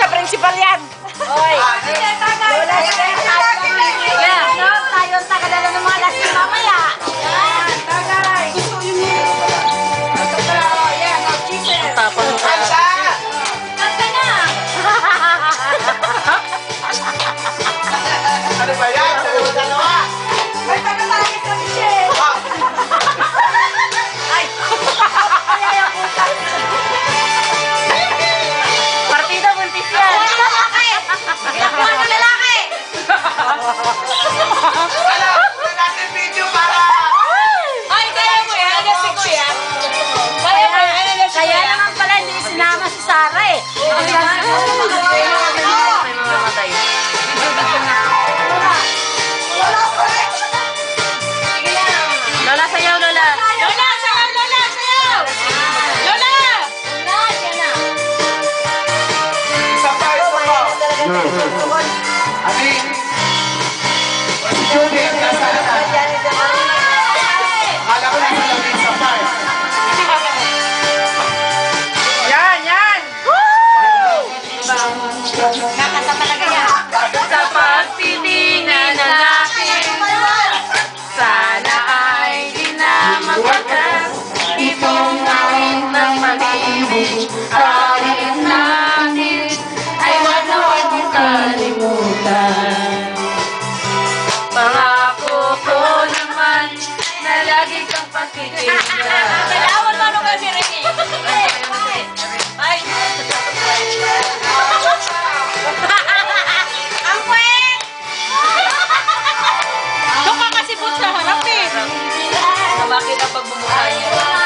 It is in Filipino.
sa principal yan. Oy. Lola, Sara eh. Ay, Lola, sayaw, Lola. Lola, sayaw, Lola, sayaw. Lola! Lola, siya na. Isa pa, isa pa. Ate, Kakanta talaga yan. Sa pagtitingan na natin, sana ay di na magkakas itong awit ng pag-ibig. Awit natin ay wag na wag kalimutan. Pangako ko naman na lagi kang pakikita. Pagmumuhay.